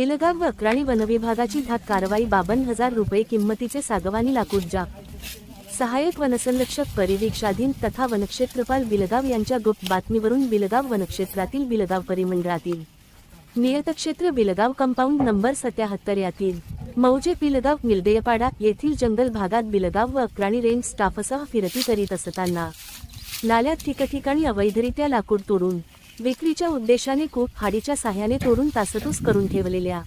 बिलगाव व अक्राणी वनविभागाची घात कारवाई बावन्न हजार रुपये किंमतीचे सागवानी लाकूड जा सहाय्यक वनसंरक्षक परिवीक्षाधीन तथा वनक्षेत्रपाल बिलगाव यांच्या गुप्त बातमीवरून बिलगाव वनक्षेत्रातील बिलगाव परिमंडळातील. नियतक्षेत्र बिलगाव कंपाऊंड नंबर सत्याहत्तर यातील. मौजे बिलगाव मिलदेयपाडा येथील जंगल भागात बिलगाव व अक्राणी रेंज स्टाफसह फिरती करीत असताना. नाल्यात ठिकठिकाणी अवैधरित्या लाकूड तोडून विक्रीच्या उद्देशाने कूप हाडीच्या साह्याने तोडून तासतूस करून ठेवलेल्या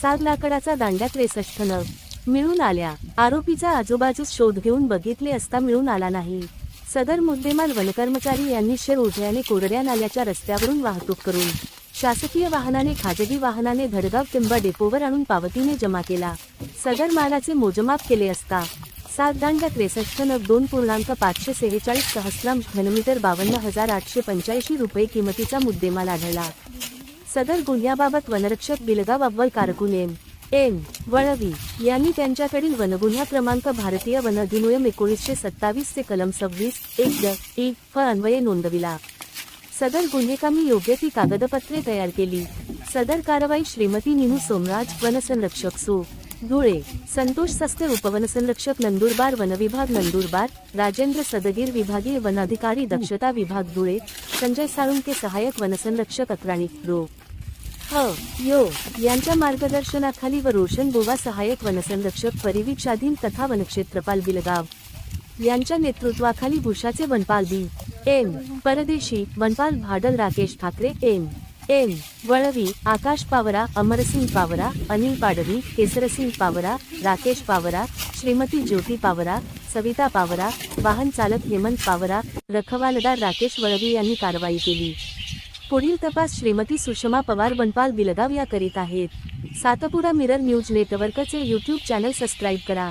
साग लाकडाचा दांड्या त्रेसष्ट नग मिळून आल्या. आरोपीचा आजूबाजूस शोध घेऊन बघितले असता मिळून आला नाही. सदर मुद्देमाल वनकर्मचारी यांनी शेर उजळ्याने कोरड्या नाल्याच्या रस्त्यावरून वाहतूक करून शासकीय वाहनाने खाजगी वाहनाने धडगाव किंवा डेपोवर आणून पावतीने जमा केला. सदर मालाचे मोजमाप केले असता सात दांड्या त्रेसष्ट नग दोन पूर्णांक पाचशे सेहेचाळीस सहस्राम घनमीटर बावन्न हजार आठशे पंच्याऐंशी रुपये किमतीचा मुद्देमाल आढळला. सदर गुन्ह्याबाबत वनरक्षक बिलगाव अव्वल कारकून एम. एम वळवी यांनी त्यांच्याकडील वनगुन्हा क्रमांक भारतीय वन अधिनियम एकोणीसशे सत्तावीस ते कलम सव्वीस एक द ई फ अन्वये नोंदविला. सदर गुन्हेकामी योग्य ती कागदपत्रे तयार केली. सदर कारवाई श्रीमती निनू सोमराज वनसंरक्षक सो. धुळे संतोष सस्ते उपवनसंरक्षक नंदुरबार वनविभाग नंदुरबार राजेंद्र सदगीर विभागीय वनाधिकारी दक्षता विभाग धुळे संजय साळुंके सहाय्यक वनसंरक्षक अक्राणी रो. ह. यो. यांच्या मार्गदर्शनाखाली व रोशन बोवा सहाय्यक वनसंरक्षक परिवीक्षाधीन तथा वनक्षेत्रपाल बिलगाव. यांच्या नेतृत्वाखाली भूषाचे वनपाल बी. एम परदेशी वनपाल भाडल राकेश ठाकरे एम. एन वळवी आकाश पावरा अमरसिंग पावरा अनिल पाडवी केसरसिंग पावरा राकेश पावरा श्रीमती ज्योती पावरा सविता पावरा वाहन चालक हेमंत पावरा रखवालदार राकेश वळवी यांनी कारवाई केली पुढील तपास श्रीमती सुषमा पवार वनपाल बिलगाव या करीत आहेत सातपुरा मिरर न्यूज नेटवर्कचे यूट्यूब चॅनल सबस्क्राईब करा